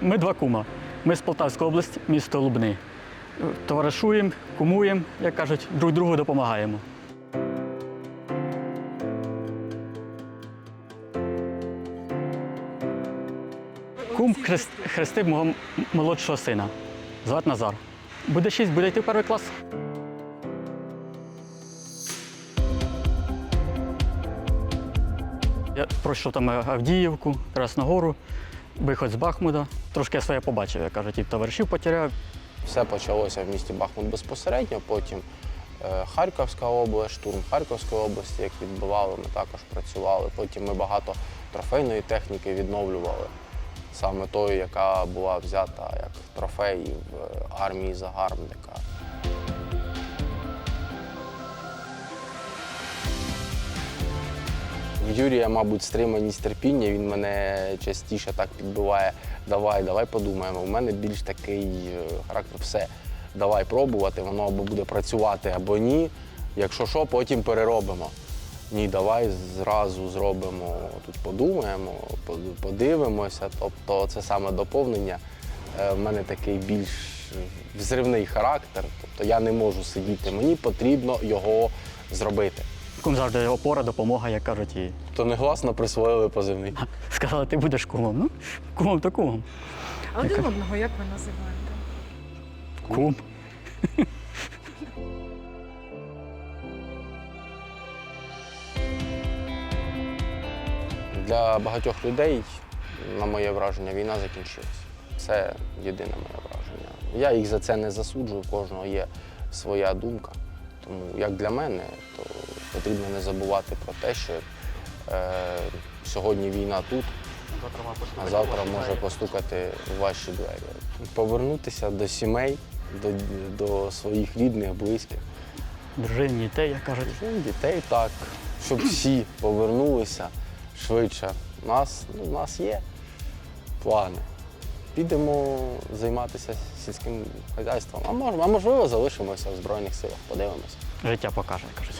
Ми два кума. Ми з Полтавської області, місто Лубни. Товаришуємо, кумуємо, як кажуть, друг другу допомагаємо. Кум хрест, хрестив мого молодшого сина. Звати Назар. Буде шість, буде йти в перший клас. Я пройшов там Авдіївку, Красногору, виход з Бахмута. Трошки я своє побачив, як кажуть, і товаришів потеряв. Все почалося в місті Бахмут безпосередньо, потім е, Харківська область, штурм Харківської області, як відбивали, ми також працювали. Потім ми багато трофейної техніки відновлювали, саме тої, яка була взята як трофей в е, армії загарбника. В Юрія, мабуть, стриманість терпіння, він мене частіше так підбиває. Давай, давай подумаємо. У мене більш такий е, характер, все, давай пробувати, воно або буде працювати, або ні. Якщо що, потім переробимо. Ні, давай зразу зробимо, тут подумаємо, подивимося. Тобто це саме доповнення. Е, В мене такий більш взривний характер. Тобто я не можу сидіти, мені потрібно його зробити. Кум завжди опора, допомога, як кажуть, і То негласно присвоїли позивний. сказали, ти будеш кумом. Ну, кумом то кумом. А один одного як ви називаєте? Кум. Для багатьох людей, на моє враження, війна закінчилась. Це єдине моє враження. Я їх за це не засуджую, у кожного є своя думка. Тому як для мене, то потрібно не забувати про те, що е, сьогодні війна тут, а завтра може постукати в ваші двері. Повернутися до сімей, до, до своїх рідних, близьких. Дружин, дітей, як кажуть. Ну, Дітей так, щоб всі повернулися швидше. У нас, ну, у нас є плани. Підемо займатися сільським хазяйством. А, мож, а можливо, залишимося в Збройних силах, подивимося. Життя покаже, кажуть.